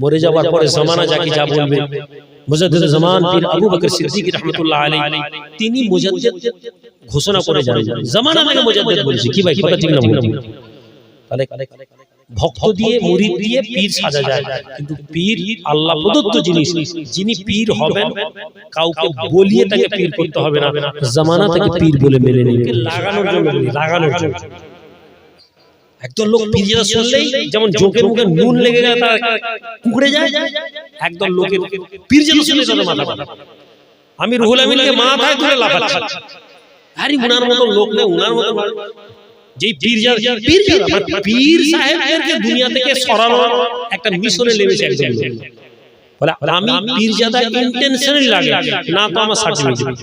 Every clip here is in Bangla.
মরে যাওয়ার পরে জামানা যাকে যা বলবে। মুজাদ্দিদ জামান পীর আবু বকর সিদ্দিক রাহমাতুল্লাহ আলাইহি তিনি মুজাদ্দিদ ঘোষণা করে যান জামানা মুজাদ্দিদ বলেছে। কি ভাই কথা ঠিক না ভুল? তাহলে ভক্ত দিয়ে দিয়ে পীর সাজা যায়। কিন্তু পীর আল্লাহ প্রদত্ত জিনিস যিনি পীর হবেন কাউকে বলিয়ে তাকে পীর করতে হবে না। জামানা থেকে পীর বলে মেনে নেবে লাগানোর জন্য লাগানোর জন্য। একদল লোক পীরজাদা শুনলেই যেমন জোকের মুখে নুন লেগে গেলে তার কুকড়ে যায় একদল লোকের পীরজাদা শুনলে তাদের মাথা। আমি রুহুল আমিনকে মাথায় তুলে লাফাচ্ছি। আরে উনার মতো লোক নেই উনার মতো যেই পীরজাদা মানে পীর সাহেবদেরকে দুনিয়া থেকে সরানোর একটা মিশনে লেগেছে একজন লোক বলে আমি পীরজাদা ইন্টেনশনালি লাগে না তো আমার সার্টিফিকেট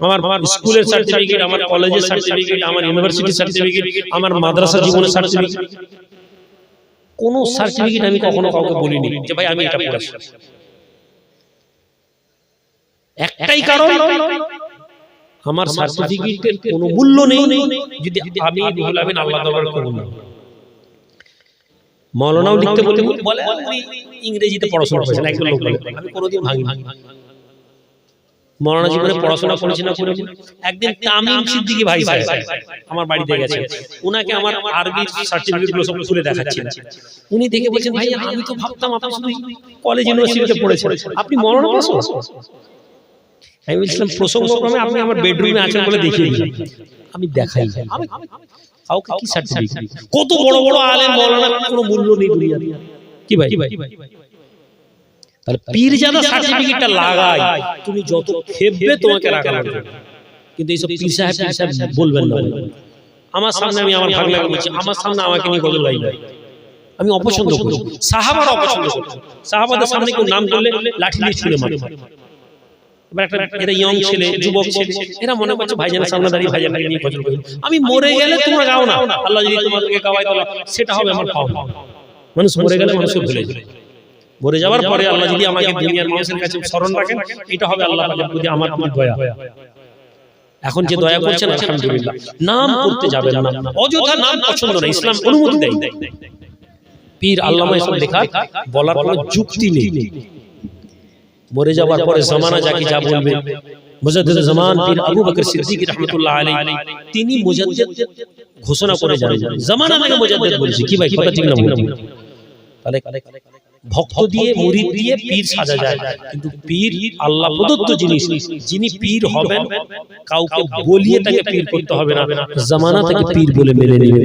আমার আমার স্কুলের সার্টিফিকেট আমার কলেজের সার্টিফিকেট আমার ইউনিভার্সিটি সার্টিফিকেট আমার মাদ্রাসা জীবনের সার্টিফিকেট কোন সার্টিফিকেট আমি কখনো কাউকে বলিনি যে ভাই আমি এটা পড়েছি। একটাই কারণ আমার সার্টিফিকেটের কোনো মূল্য নেই যদি আমি রুহুল আমিন আল্লাহ দরবারে কবুল মৌলানাও লিখতে বলে বলে ইংরেজিতে পড়াশোনা করেছেন একজন লোক বলে। আমি কোনোদিন ভাঙি মৌলানা জীবনে পড়াশোনা করেছি না করেছি একদিন তামিম সিদ্দিকী ভাই সাহেব আমার বাড়িতে গেছে উনাকে আমার আরবি সার্টিফিকেটগুলো সব খুলে দেখাচ্ছিলেন। উনি দেখে বলছেন ভাই আমি তো ভাবতাম আপনি শুধু কলেজ ইউনিভার্সিটিতে পড়েছেন। আপনি মৌলানা পাস আমি বলছিলাম প্রসঙ্গক্রমে আপনি আমার বেডরুমে আছেন বলে দেখিয়ে দিলাম আমি দেখাই কাউকে কি সার্টিফিকেট কত বড় বড় আলেম মৌলানা কোনো মূল্য নেই দুনিয়াতে। কি ভাই? কি ভাই? তাহলে পীর জাদা সার্টিফিকেটটা লাগাই তুমি যত খেপবে তোমাকে রাখার জন্য। কিন্তু এইসব পীর সাহেব পীর সাহেব বলবেন না। আমার সামনে আমি আমার ভাগ লাগা বলছি আমার সামনে আমাকে নিয়ে গজল আমি অপছন্দ করি সাহাবার অপছন্দ করি সাহাবাদের সামনে কেউ নাম করলে লাঠি দিয়ে ছুঁড়ে মারে। এবার একটা এরা ইয়ং ছেলে যুবক ছেলে এরা মনে করছে ভাইজানের সামনে দাঁড়িয়ে ভাইজানকে নিয়ে গজল গাই আমি মরে গেলে তোমরা গাও না। আল্লাহ যদি তোমাদেরকে গাওয়াই তাহলে সেটা হবে আমার মানুষ মরে গেলে মানুষকে ভুলে যায় মরে যাওয়ার পরে আল্লাহ যদি আমাকে দুনিয়ার মানুষের কাছে স্মরণ রাখেন এটা হবে আল্লাহ প্রতি আমার প্রতি দয়া। এখন যে দয়া করছেন আলহামদুলিল্লাহ নাম করতে যাবেন না। অযথা নাম পছন্দ না ইসলাম অনুমতি দেয়। পীর আল্লামা এসব লেখা বলার কোনো যুক্তি নেই। মরে যাওয়ার পরে জামানা যাকে যা বলবে মুজাদ্দিদ জামান পীর আবু বকর সিদ্দিক রাহমাতুল্লাহ আলাইহি তিনি মুজাদ্দিদ ঘোষণা করে যান জামানা থেকে মুজাদ্দিদ বলেছে। কি ভাই কথা ঠিক না? তাহলে ভক্ত দিয়ে মুরিদ দিয়ে পীর সাজা যায়। কিন্তু পীর আল্লাহ প্রদত্ত জিনিস যিনি পীর হবেন কাউকে বলিয়ে তাকে পীর করতে হবে না। জামানা তাকে পীর বলে মেনে নেবে